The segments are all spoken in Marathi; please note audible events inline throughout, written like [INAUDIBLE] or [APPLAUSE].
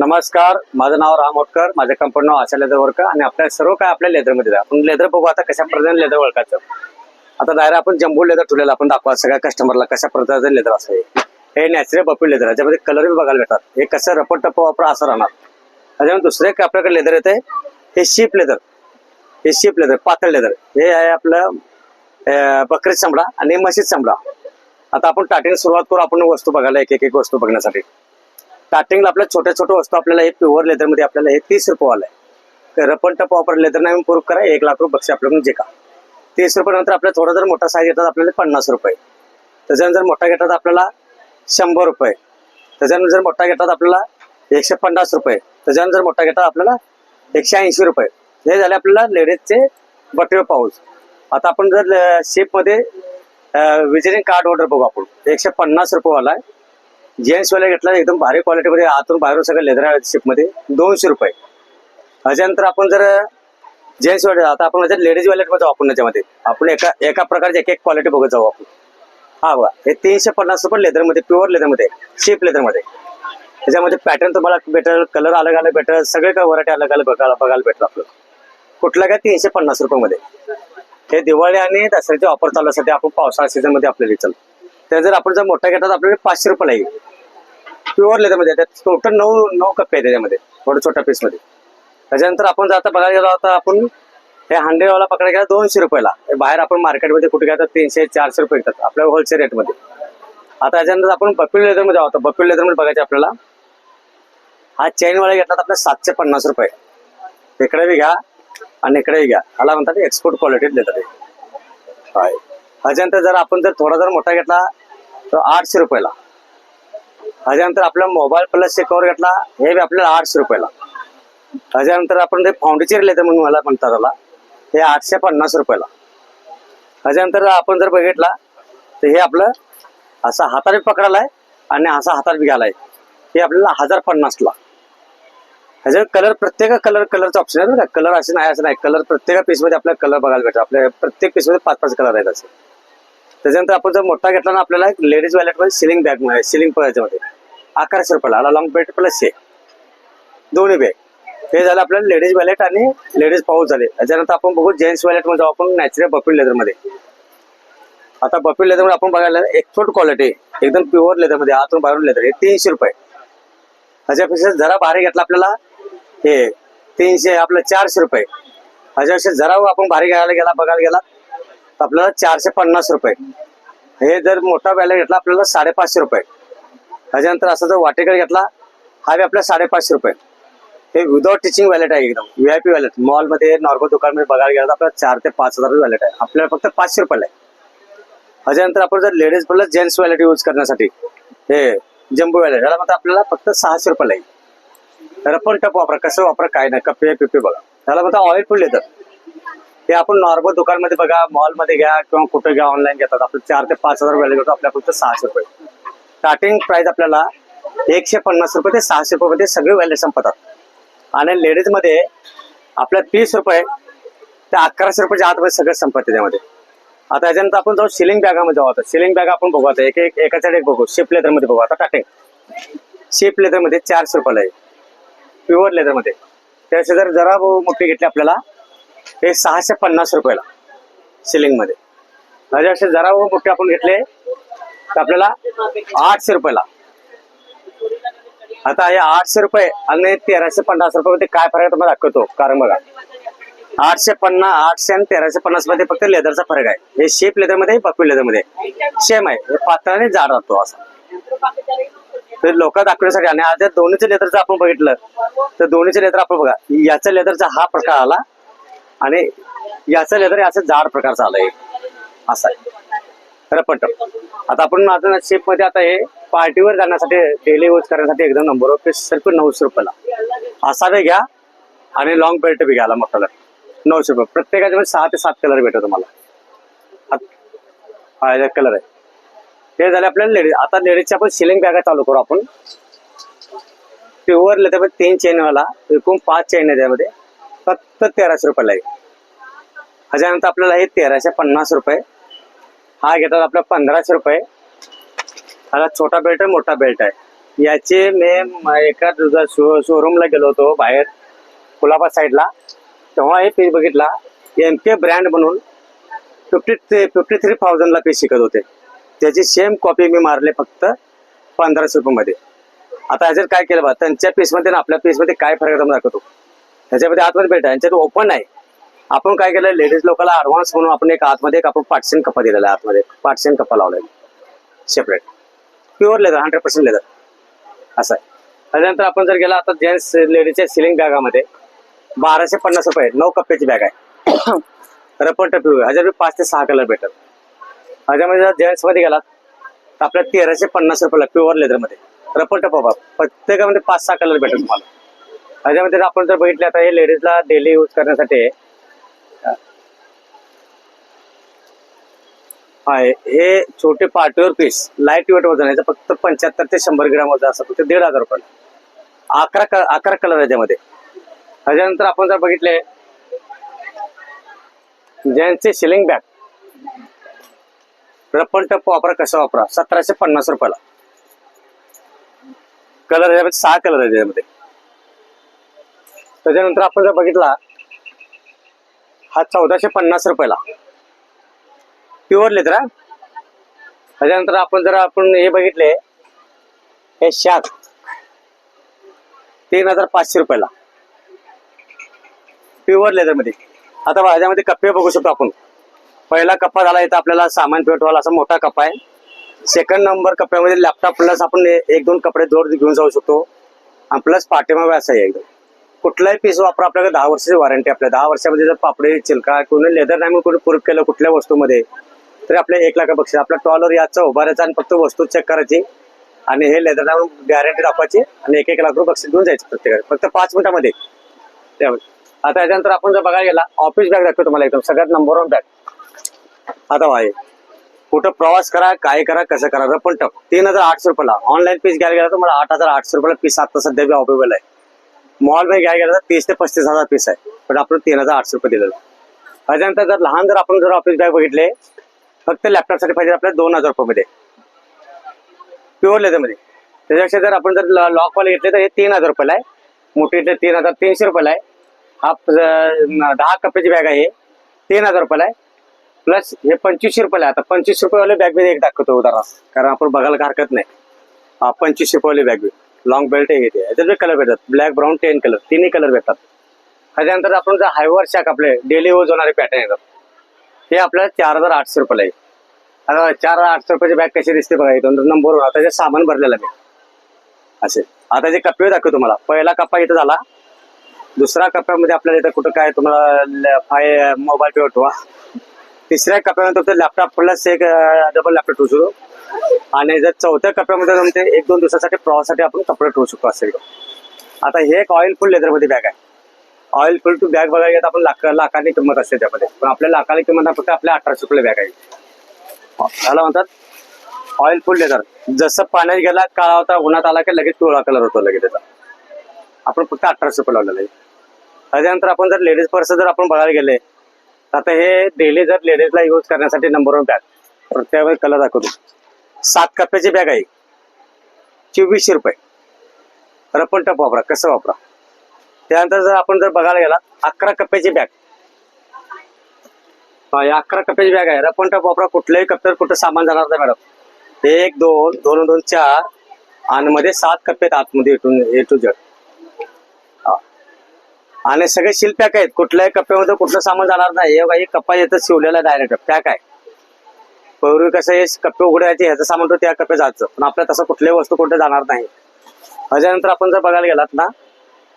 नमस्कार माझं नाव राम होटकर माझं कंपनी नाव आशा लेदर वर्क आणि आपल्या सर्व काय आपल्या लेदरमध्ये आपण लेदर बघू आता कशा पद्धतीने लेदर ओळखायचं. आता डायरेक्ट आपण जम्बो लेदर ठेवलेलं आपण दाखवा सगळ्या कस्टमरला कशा प्रकारचं लेदर असं हे. नॅचरल बपी लेदर याच्यामध्ये कलर बी बघायला भेटतात. हे कसं रपट टप्प वापरा असं राहणार. त्याच्यामध्ये दुसरं एक आपल्याकडे लेदर येते हे शिप लेदर हे शिप लेदर पातळ लेदर हे आहे आपलं बकरी चमडा आणि म्हशीच चमडा. आता आपण टाटीने सुरुवात करू आपण वस्तू बघायला एक एक वस्तू बघण्यासाठी. स्टार्टिंगला आपल्या छोट्या छोट्या वस्तू आपल्याला हे प्युअर लेदरमध्ये आपल्याला हे तीस रुपये आहे. रपन टप वापर लेदर नाही प्रूफ करा एक लाख रुपये बक्षी आपल्याकडून जे का. तीस रुपये नंतर आपल्याला थोडा जर मोठा साईज घेतात आपल्याला पन्नास रुपये. त्याच्यानंतर मोठा घेतात आपल्याला शंभर रुपये. त्याच्यानंतर जर मोठा घेतात आपल्याला एकशे पन्नास रुपये. त्याच्यानंतर मोठा घेतात आपल्याला एकशे ऐंशी रुपये. हे झाले आपल्याला लेडीजचे बटवे पाऊस आता आपण जर शेपमध्ये विजिटिंग कार्ड ऑर्डर बघू आपण. एकशे पन्नास रुपयेवाला आहे. जेन्ट्स वाला घेतला एकदम भारी क्वालिटीमध्ये आतून बाहेरून सगळं लेदर आहे शिपमध्ये दोनशे रुपये. त्याच्यानंतर आपण जर जेन्ट्स वाले आता आपण लेडीज वॉलेटमध्ये जाऊ आपण त्याच्यामध्ये आपण एका एका प्रकारची एक एक क्वालिटी बघत जाऊ आपण. हा बघा हे तीनशे पन्नास रुपये लेदरमध्ये प्युअर लेदरमध्ये शिप लेदरमध्ये त्याच्यामध्ये पॅटर्न तुम्हाला भेटेल कलर अलग अलग भेटेल सगळे काय व्हरायटी अलग अलग बघायला बघायला भेटेल आपल्याला. कुठला काय तीनशे पन्नास रुपयामध्ये हे दिवाळी आणि दसऱ्याचे ऑफर चालू असते आपण पावसाळा सीझनमध्ये आपल्याला चालू त्या जर आपण जर मोठा घेतात आपल्याला पाचशे रुपयाला येईल प्युअर लेदरमध्ये त्यात टोटल नऊ नऊ कप्पे आहे त्याच्यामध्ये थोडं छोट्या पीसमध्ये त्याच्यानंतर आपण जर आता बघायला गेलो आता आपण हे हंड्रेडवाला पकडायला गेला दोनशे रुपयाला. बाहेर आपण मार्केटमध्ये कुठे घेतात तीनशे चारशे रुपये घेतात आपल्या होलसेल रेटमध्ये आता त्याच्यानंतर आपण बपिल लेदरमध्ये आहोत आता बपिल लेदरमध्ये बघायचं आपल्याला. हा चेनवाला घेतला तर आपल्याला सातशे पन्नास रुपये. इकडे बी घ्या आणि इकडेही घ्या. ह्याला म्हणतात एक्सपोर्ट क्वालिटीत देतात आहे ह्याच्यानंतर जर आपण जर थोडा जर मोठा घेतला आठशे रुपयाला. त्याच्यानंतर आपला मोबाईल प्लस कवर घेतला हे बी आपल्याला आठशे रुपयाला. त्याच्यानंतर आपण ते फाउंडेचर लेतं म्हणून मला म्हणतात त्याला हे आठशे पन्नास रुपयाला. त्याच्यानंतर आपण जर बघितला तर हे आपलं असा हाताने पकडायला आहे आणि असा हातात बी घ्यायला आहे हे आपल्याला हजार पन्नासला. ह्याच्यात कलर प्रत्येक कलर कलरचा ऑप्शन आहे बरं का? कलर असे नाही असं नाही. कलर प्रत्येक पीसमध्ये आपल्याला कलर बघायला भेटतो आपल्या प्रत्येक पीसमध्ये पाच पाच कलर आहेत असे. त्याच्यानंतर आपण जर मोठा घेतला ना आपल्याला लेडीज वॅलेटमध्ये सिलिंग बॅगमध्ये सिलिंग याच्यामध्ये. अकराशे रुपयाला लॉंग बेल्ट प्लस हे दोन्ही बॅग हे झालं आपल्याला लेडीज वॅलेट आणि लेडीज पाऊस झाले. त्याच्यानंतर आपण बघू जेंट्स वॅलेटमध्ये जाऊ आपण नॅचरल बपील लेदरमध्ये आता बपील लेदरमध्ये आपण बघायला एक्सपोर्ट क्वालिटी एकदम प्युअर लेदरमध्ये आतून बाहेरून लेदर हे तीनशे रुपये. ह्याच्यापेक्षा जरा भारी घेतला आपल्याला हे तीनशे आपलं चारशे रुपये. ह्याच्यापेक्षा जरा आपण भारी घ्यायला गेला बघायला गेला आपल्याला चारशे पन्नास रुपये. हे जर मोठा बॅलेट घेतला आपल्याला साडेपाचशे रुपये. त्याच्यानंतर असा जर वाटेकर घेतला हा बी आपल्याला साडेपाचशे रुपये. हे विदाउट टीचिंग वॅलेट आहे एकदम. व्ही आय पी वॅलेट मॉलमध्ये नॉर्मल दुकानमध्ये बघायला गेला तर आपल्याला चार ते पाच हजार वॅलेट आहे. आपल्याला फक्त पाचशे रुपयाला आहे. त्याच्यानंतर आपण जर ladies plus gents wallet use करण्यासाठी. हे जम्बो वॅलेट याला म्हणतात आपल्याला फक्त सहाशे रुपयाला येईल रपन टप वापरा कसं वापरा काय नाही. कप्पे पिपे बघा. त्याला म्हणतात ऑइल फुल येतं. हे आपण नॉर्मल दुकानमध्ये बघा मॉलमध्ये घ्या किंवा कुठे घ्या ऑनलाईन घेतात. आपण चार ते पाच हजार वॅलेट घेतो आपल्या फक्त सहाशे रुपये. स्टार्टिंग प्राइस आपल्याला एकशे पन्नास रुपये ते सहाशे रुपयेमध्ये सगळे व्हॅल्यू संपतात. आणि लेडीजमध्ये आपल्या तीस रुपये ते अकराशे रुपयाच्या आतमध्ये सगळं संपत त्याच्यामध्ये. आता याच्यानंतर आपण जाऊ सिलिंग बॅगामध्ये जाऊ. आता सिलिंग बॅग आपण बघू आता. एक एक एकाच्या एक बघू. शिप लेदरमध्ये बघू. आता टाटे शिप लेदरमध्ये चारशे रुपयाला आहे. प्युअर लेदरमध्ये त्याचे जर जरा मोठी घेतली आपल्याला हे सहाशे पन्नास रुपयाला सिलिंगमध्ये त्याच्यापेक्षा म्हणजे जरा मोठे आपण घेतले तर आपल्याला आठशे रुपयाला. आता हे आठशे रुपये आणि तेराशे पन्नास रुपये मध्ये काय फरक आहे तुम्हाला दाखवतो. कारण बघा आठशे पन्नास आठशे आणि तेराशे पन्नासमध्ये फक्त लेदरचा फरक आहे. हे शेप लेदरमध्ये बकवी लेदरमध्ये सेम आहे. हे पातळ आणि जाड राहतो असा. तर लोक दाखवण्यासाठी आणि आज दोन्हीचं लेदरचं आपण बघितलं तर दोन्हीचं लेदर आपण बघा याचा लेदरचा हा प्रकार आला. आणि याचा लेदर याचं जाड प्रकारचं आलाय असा आहे. रपट आता आपण आता शेपमध्ये आता हे पार्टीवर जाण्यासाठी डेली यूज करण्यासाठी एकदम नंबर ऑफ सिर्फ नऊशे रुपयाला. असा बी घ्या आणि लॉंग बेल्ट बी घ्यायला मग कलर नऊशे रुपये. प्रत्येकाच्या म्हणजे सहा ते सात कलर भेटतो तुम्हाला. हा कलर आहे. ते झाले आपल्याला लेडीज आता लेडीजच्या आपण सिलिंग बॅगा चालू करू आपण. प्युअर लेदर तीन चेन वाला. एकूण पाच चेन आहे त्यामध्ये फक्त तेराशे रुपयाला आहे ह्याच्यानंतर आपल्याला हे तेराशे पन्नास रुपये. हा घेतात आपला पंधराशे रुपये. ह्याला छोटा बेल्ट आहे मोठा बेल्ट आहे. याचे मी एका तुझा शो शोरूमला गेलो होतो बाहेर कुलाबा साईडला तेव्हा हे पीस बघितला एम के ब्रँड म्हणून फिफ्टी थ्री फिफ्टी थ्री थाउजंडला पीस शिकत होते. त्याची सेम कॉपी मी मारले फक्त पंधराशे रुपयामध्ये आता ह्याच्यात काय केलं बा त्यांच्या पीसमध्ये आणि आपल्या पीसमध्ये काय फरक आहे दाखवतो. त्याच्यामध्ये आतमध्ये भेटा. यांच्यात ओपन आहे आपण काय केलं लेडीज लोकांना ऍडव्हान्स म्हणून आपण एक आतमध्ये एक आपण पाठशेन कप्पा दिलेला आहे आतमध्ये. पाठशेन कप्पा लावलेला separate pure leather hundred percent leather असं आहे. त्याच्यानंतर आपण जर गेला आता जेंट्स लेडीजच्या सिलिंग बॅगामध्ये बाराशे पन्नास रुपये नऊ कप्प्याची बॅग आहे. [COUGHS] रपर टप्पी ह्याच्यात पाच ते सहा कलर भेटत ह्याच्यामध्ये जर जेंट्समध्ये गेलात तर आपल्या तेराशे पन्नास रुपयाला प्युअर लेदरमध्ये रपर टप प्रत्येकामध्ये पाच सहा कलर भेटत तुम्हाला. ह्याच्यामध्ये जर आपण जर बघितले आता हे लेडीजला डेली यूज करण्यासाठी आहे. हे छोटे पार्टीवर पीस लाइट वेट वजन याचं फक्त पंच्याहत्तर ते शंभर ग्राम वजन असतं ते दीड हजार रुपये अकरा अकरा कलर आहे त्यामध्ये. त्याच्यानंतर आपण जर बघितले ज्यांचे सिलिंग बॅग रप्पन टप वापरा कसं वापरा? सतराशे पन्नास रुपयाला. कलर याच्यामध्ये सहा कलर आहे त्याच्यामध्ये. त्याच्यानंतर आपण जर बघितला हा चौदाशे पन्नास रुपयाला. प्युअर लेदर हा. त्याच्यानंतर आपण जर आपण हे बघितले हे शाक तीन हजार पाचशे रुपयाला. प्युअर लेदरमध्ये. आता ह्याच्यामध्ये कप्पे बघू शकतो आपण. पहिला कप्पा झाला इथं आपल्याला सामान पेटवाला असा मोठा कप्पा आहे. सेकंड नंबर कप्प्यामध्ये लॅपटॉप प्लस आपण एक दोन कपडे जोड घेऊन जाऊ शकतो. आणि प्लस पाठीमागे असं आहे एकदम. कुठलाही पीस वापरा आपल्याकडे दहा वर्षाची वॉरंटी आपल्या. दहा वर्षामध्ये जर पापडे चिलका कोणी लेदर नाही म्हणून कोणी पूर्व केलं कुठल्या वस्तूमध्ये तरी आपल्या एक लाख बक्षीस आपल्या टॉलर याचं उभारायचं आणि फक्त वस्तू चेक करायची आणि हे लेदर नाही म्हणून गॅरंटी दाखवायची आणि एक एक लाख रुपये बक्षीस घेऊन जायचं प्रत्येकाला. फक्त पाच मिनिटामध्ये. त्यामुळे. आता याच्यानंतर आपण जर बघायला गेला ऑफिस बॅग दाखवतो तुम्हाला एकदम सगळ्यात नंबर वन बॅग आता भाई कुठं प्रवास करा काय करा कसं करा पण टप. तीन हजार आठशे रुपयाला. ऑनलाईन पीस घ्यायला गेला तर मला आठ हजार आठशे रुपयाला पीस आता सध्या बी अवेलेबल आहे. मॉलमध्ये घ्यायला गेला तर तीस ते पस्तीस हजार पीस आहे. पण आपण तीन हजार आठशे रुपये दिलेलं. त्याच्यानंतर जर लहान जर आपण जर ऑफिस बॅग बघितले फक्त लॅपटॉपसाठी पाहिजे आपल्याला दोन हजार रुपयामध्ये प्युअर लेदरमध्ये त्याच्यापेक्षा जर आपण जर लॉक वाले घेतले तर हे तीन हजार रुपयाला आहे. मोठी घेतले तीन हजार तीनशे रुपयाला आहे. हा दहा कप्प्याची बॅग आहे. तीन हजार रुपयाला आहे. प्लस हे पंचवीसशे रुपयाला आहे. आता पंचवीस रुपयावाले बॅग मी एक दाखवतो उदाहरण. कारण आपण बघायला हरकत नाही. हा पंचवीसशे रुपयावाली बॅग लॉंग बेल्ट आहे ते याच्यात कलर भेटतात. ब्लॅक ब्राऊन टेन कलर तिन्ही कलर भेटतात. त्याच्यानंतर आपण जर हायवर शॅक आपले डेली यूज होणारे पॅटर्न येतात. हे आपल्याला चार हजार आठशे रुपयाला येईल आता चार हजार आठशे रुपयाची बॅग कशी दिसते बघा इथून नंबर आता जे सामान भरलेलं मी असे. आता जे कप्पे दाखवतो तुम्हाला. पहिला कप्पा इथं झाला. दुसऱ्या कप्प्यामध्ये आपल्याला इथं कुठं काय तुम्हाला फाय मोबाईल पे उठवा तिसऱ्या कप्प्यामध्ये तुमचं लॅपटॉप प्लस एक डबल लॅपटॉप ठेवू शकतो. आणि जर चौथ्या कप्प्यामध्ये तुमचे एक दोन दिवसासाठी प्रवासासाठी आपण कपडे ठेवू शकतो असेल आता हे एक ऑइल फुल लेदरमध्ये बॅग आहे. ऑइल फुल टू बॅग बघायला गेलं तर आपण लाख लाखांनी किंमत असते त्यामध्ये. पण आपल्या लाखाने किंमत फक्त आपल्या अठराशे रुपये बॅग आहे. त्याला म्हणतात ऑइल फुल लेदर जसं पाण्यात गेला काळा होता उन्हात आला की लगेच पिवळा कलर होतो लगेच त्याचा. आपण फक्त अठराशे रुपये लावलेला आहे. त्याच्यानंतर आपण जर लेडीज पर्स जर आपण बघायला गेले आता हे डेली जर लेडीजला यूज करण्यासाठी नंबर वन बॅग प्रत्येक कलर दाखवतो. सात कप्प्याची बॅग आहे. चोवीसशे रुपये. रपन टप वापरा कसं वापरा? त्यानंतर जर आपण जर बघायला गेला अकरा कप्प्याची बॅग हा, अकरा कप्प्याची बॅग आहे. रपन टप वापरा कुठल्याही कप्प्यावर कुठं सामान जाणार नाही मॅडम एक दोन दोन दोन चार आणि मध्ये सात कप्पे आतमध्ये ए टू जेड आणि सगळे शिल पॅक आहेत. कुठल्याही कप्प्यामध्ये कुठलं सामान जाणार नाही. हे काही हे कप्पा येतं शिवलेला डायरेक्ट पॅक आहे. पूर्वी कसं हे कप्पे उघडायचे ह्याचं सामान तो त्या कप्पे जायचं. पण आपल्या तसं कुठल्याही वस्तू कुठे जाणार नाही. त्याच्यानंतर आपण जर बघायला गेलात ना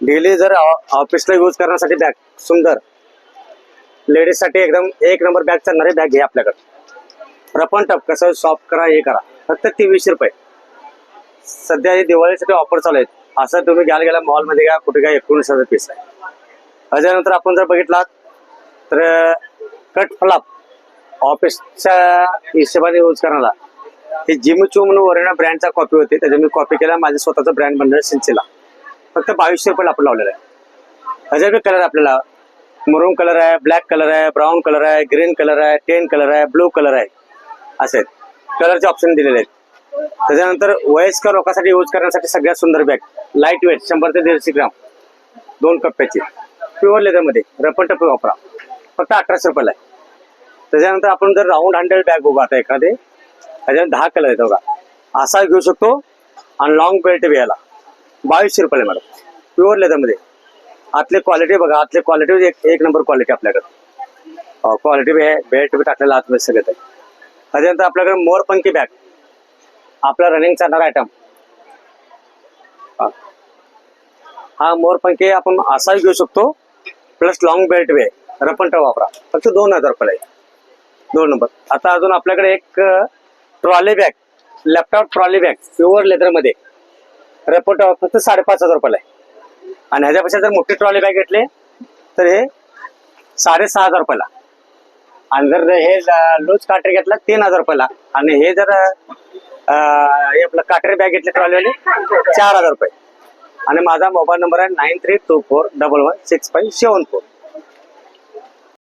डेली जर ऑफिसला यूज करण्यासाठी बॅग सुंदर. लेडीजसाठी एकदम एक नंबर बॅग चालणारी बॅग घे आपल्याकडे. रपन टप कसं सॉफ्ट करा हे करा. फक्त तेवीसशे रुपये. सध्या हे दिवाळीसाठी ऑफर चालू आहेत. असं तुम्ही घ्यायला गेला मॉलमध्ये घ्या कुठे काय एकोणीस हजार पीस आहे. त्याच्यानंतर आपण जर बघितलात तर कट फ्लॉप ऑफिसच्या हिशोबाने यूज करणारा हे जिमचू म्हणून वरिणा ब्रँडचा कॉपी होती त्याच्या मी कॉपी केला माझ्या स्वतःचा ब्रँड बनलं सिंचेला फक्त बावीसशे रुपयाला आपण लावलेला आहे. त्याच्यात कलर आपल्याला मरून कलर आहे ब्लॅक कलर आहे ब्राऊन कलर आहे ग्रीन कलर आहे टेन कलर आहे ब्लू कलर आहे असे आहेत. कलरचे ऑप्शन दिलेले आहेत. त्याच्यानंतर वयस्कर लोकांसाठी यूज करण्यासाठी सगळ्यात सुंदर बॅग लाइट वेट शंभर ते दीडशे ग्राम. दोन कप्प्याची. प्युअर लेदरमध्ये रपन टप्पे वापरा. फक्त अठराशे रुपयाला आहे. त्याच्यानंतर आपण जर राऊंड हँडल बॅग बघू आता एखादे त्याच्यात दहा कलर येतो बघा. असा घेऊ शकतो. आणि लॉंग बेल्ट बी याला. बावीसशे रुपयाला आहे मॅडम प्युअर लेदरमध्ये आतले क्वालिटी बघा. आतले क्वालिटी म्हणजे एक एक नंबर क्वालिटी आपल्याकडे. क्वालिटी बी आहे. बेल्ट बी टाकलेला आतमध्ये सगळं आहे. त्याच्यानंतर आपल्याकडे मोरपंखी बॅग आपला रनिंग चालणार आयटम हा. मोरपंखी आपण असाही घेऊ शकतो. प्लस लॉंग बेल्ट वे आहे रपंट वापरा. फक्त दोन हजार रुपये आहे. दोन नंबर आता अजून आपल्याकडे एक trolley bag laptop trolley bag pure लेदरमध्ये रपट फक्त साडेपाच हजार रुपयाला आहे. आणि ह्याच्यापेक्षा जर मोठी ट्रॉली बॅग घेतली तर हे साडेसहा हजार रुपयाला. आणि जर हे लूज काटे घेतला तीन हजार रुपयाला. आणि हे जर हे आपलं काटरी बॅग घेतली ट्रॉलीवाली चार हजार रुपये. आणि माझा मोबाईल नंबर आहे nine three two four double one six five seven four